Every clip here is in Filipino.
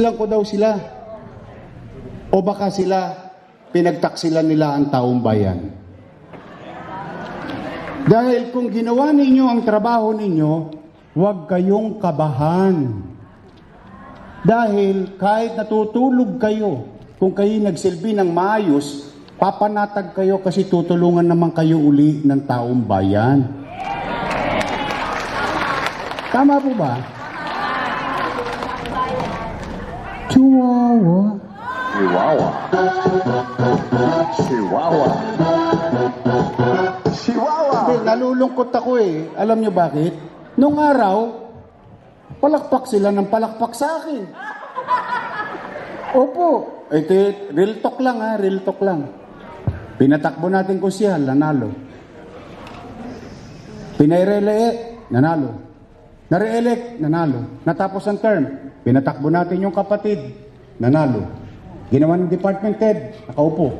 Ilang ko daw sila. O baka sila, pinagtaksilan nila ang taong bayan. Dahil kung ginawa ninyo ang trabaho ninyo, huwag kayong kabahan. Dahil kahit natutulog kayo, kung kayo nagsilbi ng maayos, papanatag kayo kasi tutulungan naman kayo uli ng taong bayan. Tama po ba? Chihuahua. Chihuahua. Chihuahua. Chihuahua. Hindi, nalulungkot ako eh. Alam nyo bakit? Nung araw, palakpak sila ng palakpak sa akin. Opo. Ito, real talk lang ha, real talk lang. Pinatakbo natin kung siya, nanalo. Pinairele, nanalo. Nare-elect, nanalo. Natapos ang term, pinatakbo natin yung kapatid, nanalo. Ginawa ng department head, nakaupo.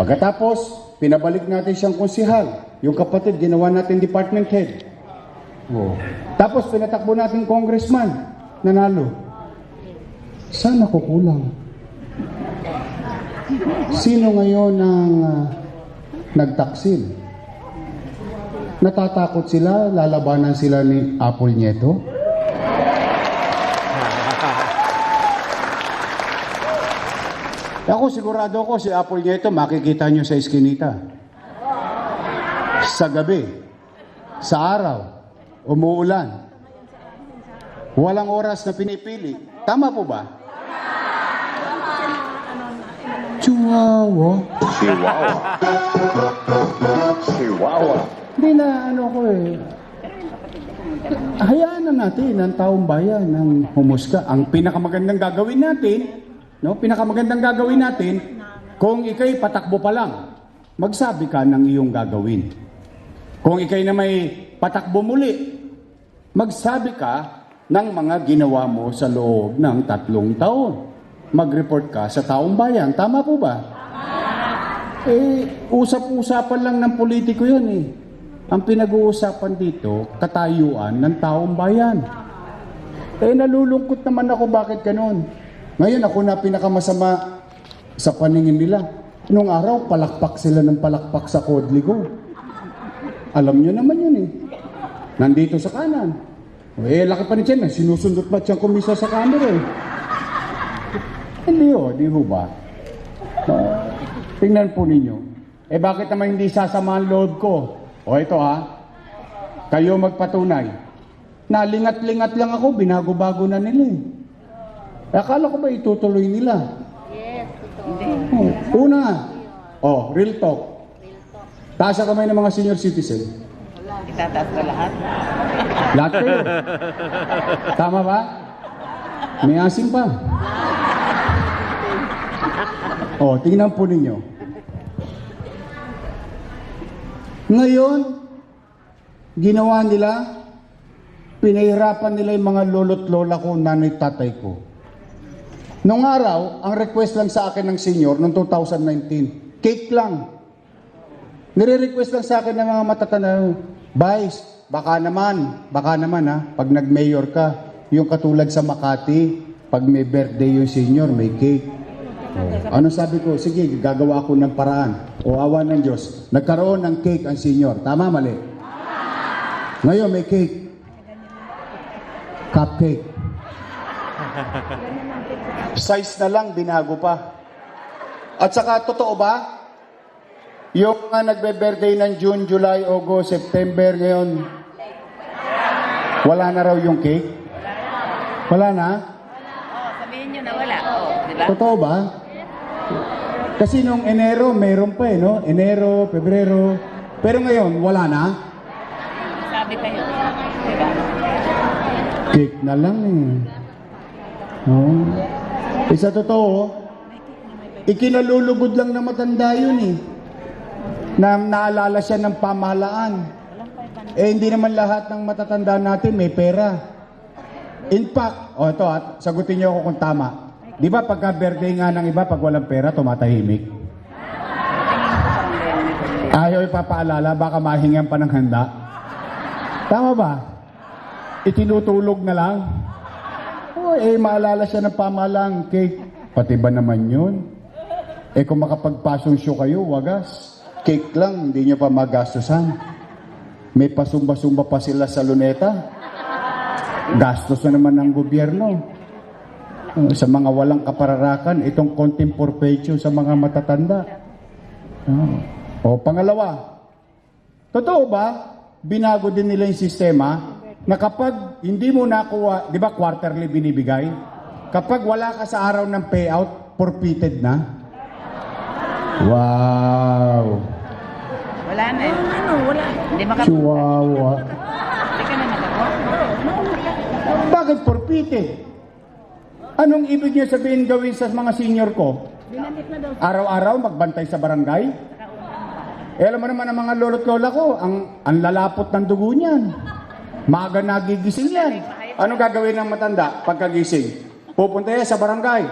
Pagkatapos, pinabalik natin siyang konsihal. Yung kapatid, ginawa natin department head. Oh. Tapos, pinatakbo natin congressman. Nanalo. Saan ako kulang? Sino ngayon ang ah, nagtaksil? Natatakot sila, lalabanan sila ni Apple Nieto? Ako sigurado ko si Apple Nieto makikita nyo sa iskinita. Sa gabi, sa araw, umuulan. Walang oras na pinipili. Tama po ba? Chihuahua. Chihuahua. Chihuahua. Hindi na ano ko eh. Hayaan na natin ang taong bayan ng humusga. Ang pinakamagandang gagawin natin, no? Pinakamagandang gagawin natin, kung ikay patakbo pa lang, magsabi ka ng iyong gagawin. Kung ikay na may patakbo muli, magsabi ka ng mga ginawa mo sa loob ng tatlong taon. Mag-report ka sa taong bayan. Tama po ba? Eh, usap-usapan lang ng politiko yun eh. Ang pinag-uusapan dito, katayuan ng taong bayan. Eh, nalulungkot naman ako bakit ganun. Ngayon, ako na pinakamasama sa paningin nila. Nung araw, palakpak sila ng palakpak sa Kodligo. Alam nyo naman yun eh. Nandito sa kanan. Eh, laki pa ni Chen, sinusundot ba siyang kumisa sa camera eh. Hindi oh, di ho ba? Ah, tingnan po ninyo. Eh bakit naman hindi sasama ang loob ko? O ito ha, kayo magpatunay. Nalingat-lingat lang ako, binago-bago na nila eh. Eh, Akala ko ba itutuloy nila? Yes, totoo. Oh, una, oh, real talk. Taas ang kamay ng mga senior citizen. Itataas ko lahat. Lahat kayo. Tama ba? May asim pa. Oh, tingnan po ninyo. Ngayon, ginawa nila, pinahirapan nila yung mga lolo't lola ko, nanay tatay ko. Nung araw, ang request lang sa akin ng senior noong 2019, cake lang. Nire-request lang sa akin ng mga matatanda, Vice, baka naman, baka naman ha, pag nag-mayor ka, yung katulad sa Makati, pag may birthday yung senior, may cake. Ano sabi ko? Sige, gagawa ako ng paraan. O awa ng Diyos. Nagkaroon ng cake ang senior. Tama, mali? Ngayon, may cake. Cupcake. Size na lang, binago pa. At saka, totoo ba? Yung nga nagbe-birthday ng June, July, August, September ngayon, wala na raw yung cake? Wala na? Oh, sabihin nyo na wala. Oh, di ba? Totoo ba? Kasi nung Enero, meron pa eh, no? Enero, Pebrero. Pero ngayon, wala na? Sabi kayo. Di ba? Cake na lang eh. No? Isa totoo, ikinalulugod lang na matanda yun eh. Na naalala siya ng pamahalaan. Eh hindi naman lahat ng matatanda natin may pera. In fact, o oh, ito at sagutin niyo ako kung tama. Di ba pagka birthday nga ng iba, pag walang pera, tumatahimik? Ayaw ipapaalala, baka mahingan pa ng handa. Tama ba? Itinutulog na lang. Oh, eh, maalala siya ng pamalang cake. Pati ba naman yun? Eh, kung makapag-passion show kayo, wagas. Cake lang, hindi nyo pa magastusan. May pasumba-sumba pa sila sa luneta. Gastos na naman ng gobyerno. Uh, Sa mga walang kapararakan, itong konting porpecho sa mga matatanda. Ah. O pangalawa, totoo ba, binago din nila yung sistema na kapag hindi mo nakuha, di ba quarterly binibigay? Kapag wala ka sa araw ng payout, forfeited na? Wow! Wala na eh. Ano, wala. Hindi makapunta. Chihuahua. Hindi ka na. Bakit forfeited? Anong ibig niyo sabihin gawin sa mga senior ko? Dinamit na daw. Araw-araw magbantay sa barangay? Eh, alam mo naman ang mga lolo't lola ko, ang, ang lalapot ng dugo niyan. Maaga nagigising yan. Ano gagawin ng matanda pagkagising? Pupunta yan sa barangay.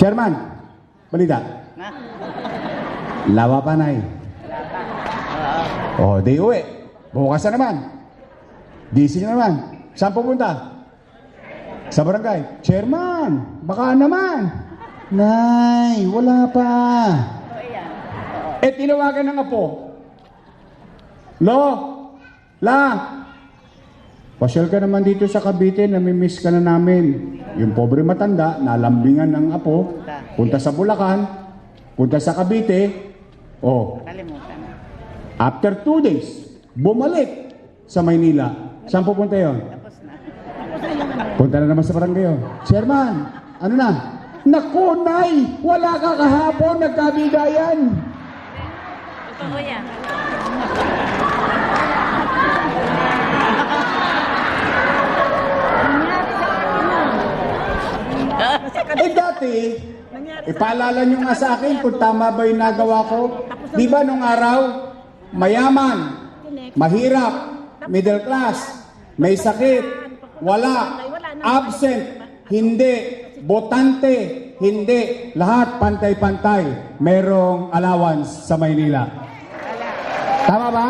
Chairman, balita. Na? Lawa pa, Nay. Oh, di uwi. Bukas na naman. Gising na naman. Saan pupunta? Sa barangay. Chairman, baka naman. Nay, wala pa. Eh, tinawagan ng apo. Lo, la, pasyal ka naman dito sa Cavite, namimiss ka na namin. Yung pobre matanda, nalambingan ng apo, punta sa Bulacan, punta sa Cavite, oh. After two days, bumalik sa Maynila. Saan pupunta yon? Tapos na. Punta na naman sa barangay yun. Chairman, ano na? Naku, Nay! Wala ka kahapon, nagkabigayan! Totoo yan. Eh dati, ipaalala nyo nga sa akin kung tama ba yung nagawa ko. Di ba nung araw, mayaman, mahirap, middle class, may sakit, wala, absent, hindi, botante, hindi, lahat pantay-pantay, merong allowance sa Maynila. Tama ba?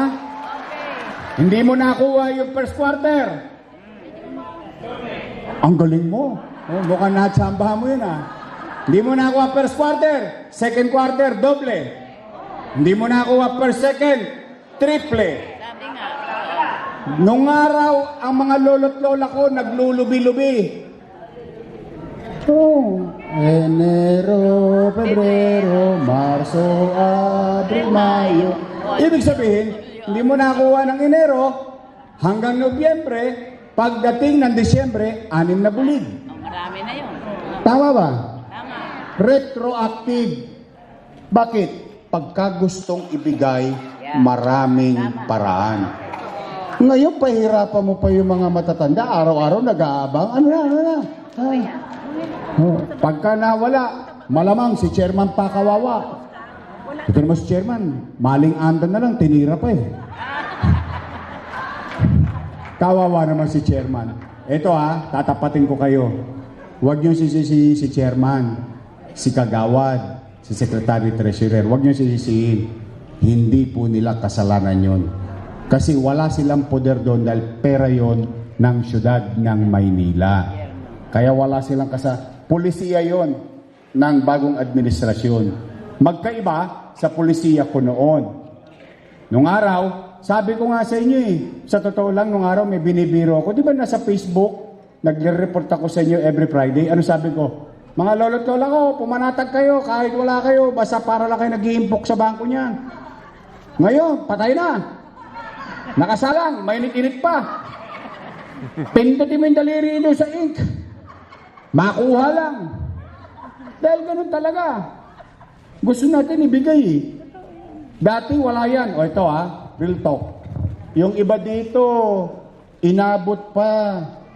Hindi mo nakuha yung first quarter. Ang galing mo. Oh, mukhang natsambahan mo yun ah. Hindi mo nakuha first quarter, second quarter, doble. Hindi mo nakuha per second, triple. Sabi nga. Nung araw, ang mga lolo't lola ko naglulubi-lubi. Oh, Enero, Pebrero, Marso, Abril, Mayo. Ibig sabihin, hindi mo nakuha ng Enero hanggang Nobyembre, pagdating ng Disyembre, anim na bulig. Marami na yun. Tama ba? Tama. Retroactive. Bakit? Pagka gustong ibigay, maraming paraan. Ngayon, pahirapan mo pa yung mga matatanda. Araw-araw nag-aabang. Ano na, ano na? Ah. Oh, Pagka nawala, malamang si chairman pa kawawa. Ito naman si chairman, maling andan na lang, tinira pa eh. Kawawa naman si chairman. Ito ah, tatapatin ko kayo. Huwag niyo sisisihin si chairman, si kagawad, si secretary treasurer. Huwag niyo sisisihin. Hindi po nila kasalanan yon. Kasi wala silang poder doon dahil pera yon ng syudad ng Maynila. Kaya wala silang kasa... Polisiya yon ng bagong administrasyon. Magkaiba sa polisiya ko noon. Nung araw, sabi ko nga sa inyo eh, sa totoo lang, nung araw may binibiro ako. Di ba nasa Facebook, nagre-report ako sa inyo every Friday. Ano sabi ko? Mga lolo't lola ko, pumanatag kayo kahit wala kayo, basta para lang kayo nag-iimpok sa bangko niyan. Ngayon, patay na. Nakasalang, mainit-init pa. Pindutin mo yung daliri doon sa ink. Makuha lang. Dahil ganun talaga. Gusto natin ibigay. Dati wala yan. O ito ah, real talk. Yung iba dito, inabot pa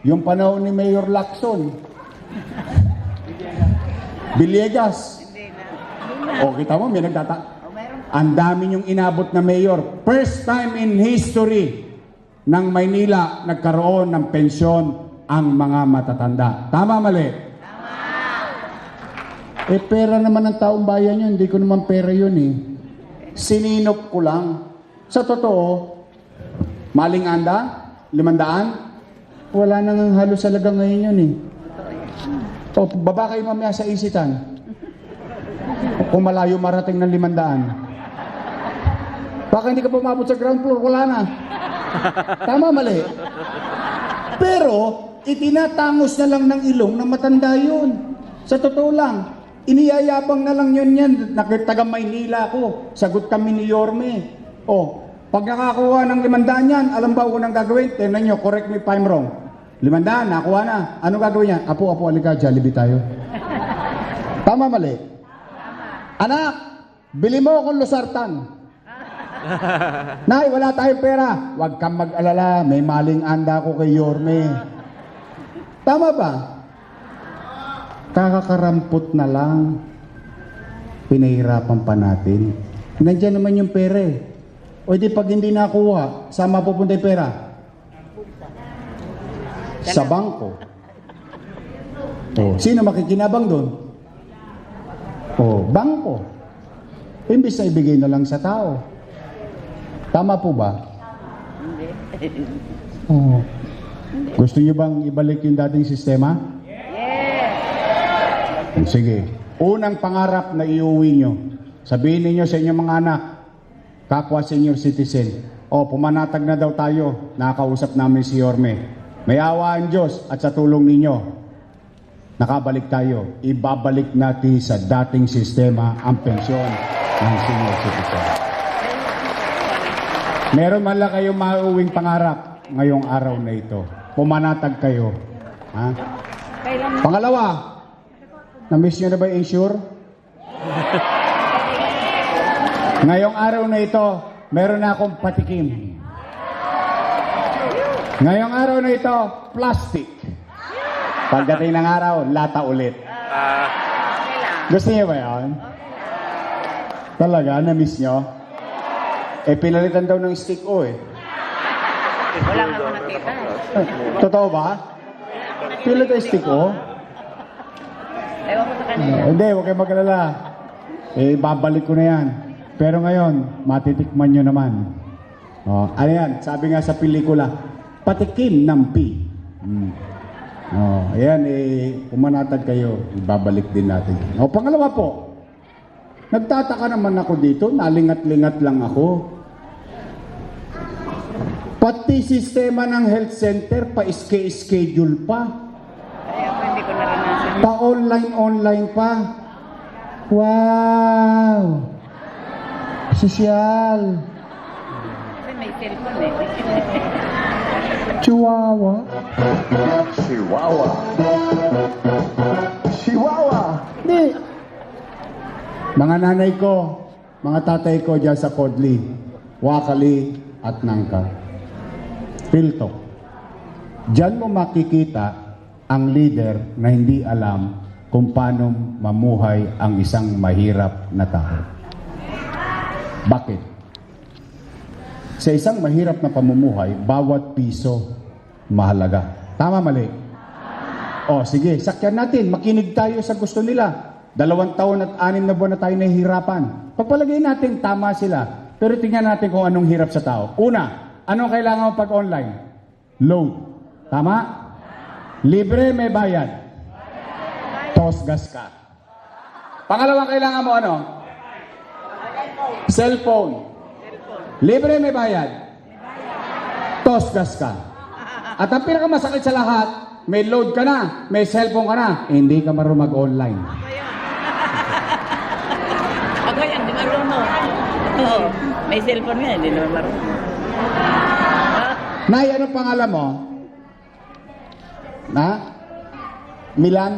yung panahon ni Mayor Lacson. Na. O kita mo, may nagtata. Ang dami yung inabot na mayor. First time in history ng Maynila nagkaroon ng pensyon ang mga matatanda. Tama mali? Tama. Eh pera naman ng taong bayan yun. Hindi ko naman pera yun eh. Sininop ko lang. Sa totoo, maling anda, limandaan, Wala nang halos salaga ngayon yun eh. O, baba kayo mamaya sa isitan. Kung malayo marating ng limandaan. Baka hindi ka pumabot sa ground floor, wala na. Tama, mali. Pero, itinatangos na lang ng ilong na matanda yun. Sa totoo lang, iniyayabang na lang yun yan. Nakitaga Maynila ko, sagot kami ni Yorme. O, pag nakakuha ng limandaan yan, alam ba kung anong gagawin? Tingnan nyo, correct me if I'm wrong. Limandaan, nakuha na. Ano gagawin niya? Apo, apo, alika, Jollibee tayo. Tama, mali. Anak, bili mo akong lusartan. Nay, wala tayong pera. Huwag kang mag-alala, may maling anda ko kay Yorme. Tama ba? Kakakarampot na lang. Pinahirapan pa natin. Nandiyan naman yung pera eh. O di pag hindi nakuha, saan mapupunta yung pera? Sa bangko. Oh, sino makikinabang doon? Oh, bangko. Imbis na ibigay na lang sa tao. Tama po ba? Hindi. Oo. Gusto niyo bang ibalik yung dating sistema? Yes! Sige. Unang pangarap na iuwi nyo. Sabihin ninyo sa inyong mga anak, kapwa senior citizen, o pumanatag na daw tayo, nakakausap namin si Yorme. May awa ang Diyos at sa tulong ninyo, nakabalik tayo. Ibabalik natin sa dating sistema ang pensyon ng senior citizen. Meron man lang kayong mauwing pangarap ngayong araw na ito. Pumanatag kayo. Ha? Pangalawa, na-miss nyo na ba insure? Ngayong araw na ito, meron na akong patikim. Ngayong araw na ito, plastic. Pagdating ng araw, lata ulit. Gusto niyo ba yun? Talaga, na-miss nyo? Eh, pinalitan daw ng stick o eh. Wala nga nakita. eh. Totoo ba? Pinalitan yung stick o? Ewan ko sa kanila. Eh, hindi, huwag kayong mag-alala. Eh, babalik ko na yan. Pero ngayon, matitikman nyo naman. Oh, ano yan? Sabi nga sa pelikula, patikim ng P. Hmm. Oh, ayan, eh, pumanatag kayo, ibabalik din natin. O, pangalawa po, nagtataka naman ako dito, nalingat-lingat lang ako. Pati sistema ng health center, pa-schedule pa. Pa-online-online pa. Wow! Sosyal. Kasi may cellphone eh. Chihuahua. Chihuahua. Chihuahua. Hindi. Mga nanay ko, mga tatay ko dyan sa Kodli, Wakali at Nangka. Pilto. Diyan mo makikita ang leader na hindi alam kung paano mamuhay ang isang mahirap na tao. Bakit? Sa isang mahirap na pamumuhay, bawat piso mahalaga. Tama mali? O sige, sakyan natin. Makinig tayo sa gusto nila. Dalawang taon at anim na buwan na tayo nahihirapan. Pagpalagay natin, tama sila. Pero tingnan natin kung anong hirap sa tao. Una, anong kailangan mo pag online? Load. Tama? Libre, may bayad. Tos gas ka. Pangalawang kailangan mo ano? Cellphone. Libre, may bayad. Tos gas ka. At ang pinakamasakit sa lahat, may load ka na, may cellphone ka na, hindi ka marunong mag-online. Ako yan, di marunong. Oo. May cellphone nga, hindi naman marunong. Ah, Nay, anong pangalan mo? Na? Milan?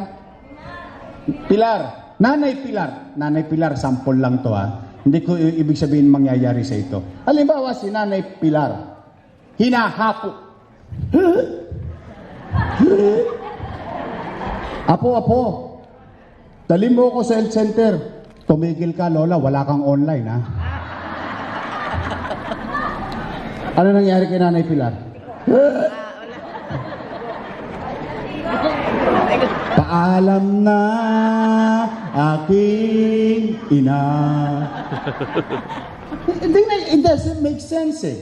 Pilar. Nanay Pilar. Nanay Pilar, sample lang to ha. Hindi ko ibig sabihin mangyayari sa ito. Halimbawa, si Nanay Pilar. Hinahapo. apo, apo. Dali mo ako sa health center. Tumigil ka, Lola. Wala kang online, ha? ano nangyari kay Nanay Pilar? Paalam na aking ina. Hindi it doesn't make sense eh.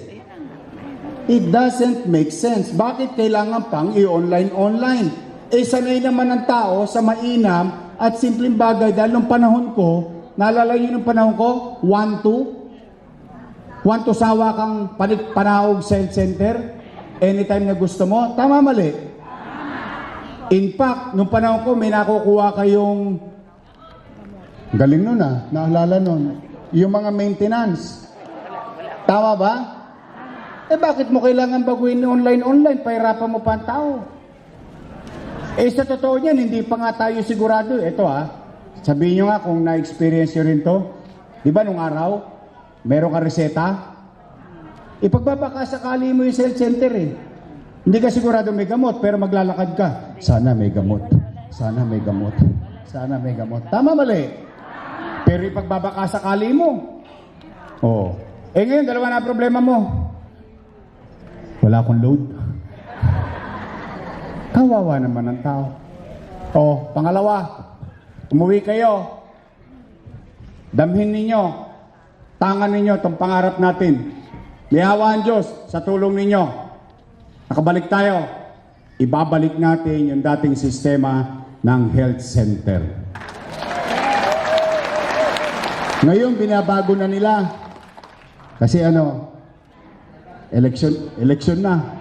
It doesn't make sense. Bakit kailangan pang i-online-online? Eh, sanay naman ang tao sa mainam at simpleng bagay dahil nung panahon ko, naalala niyo nung panahon ko, 1-2, 1 to sawa kang panahog center, anytime na gusto mo, tama mali. In fact, nung panahon ko, may nakukuha kayong, galing nun ah, naalala nun, yung mga maintenance. Tama ba? Eh bakit mo kailangan baguhin online-online? Pahirapan mo pa ang tao. Eh sa totoo niyan, hindi pa nga tayo sigurado. Ito ah, sabihin nyo nga kung na-experience nyo rin to. Di ba nung araw, meron ka reseta? Ipagbabaka sakali mo yung cell center eh. Hindi ka sigurado may gamot, pero maglalakad ka. Sana may gamot. Sana may gamot. Sana may gamot. Tama mali. Pero ipagbabaka sakali mo. Oo. Eh ngayon, dalawa na problema mo. Wala akong load. Kawawa naman ang tao. Oh, pangalawa, umuwi kayo. Damhin ninyo, tangan ninyo itong pangarap natin. May awa ang Diyos sa tulong ninyo. Nakabalik tayo. Ibabalik natin yung dating sistema ng health center. Ngayon, binabago na nila. Kasi ano, election, election na.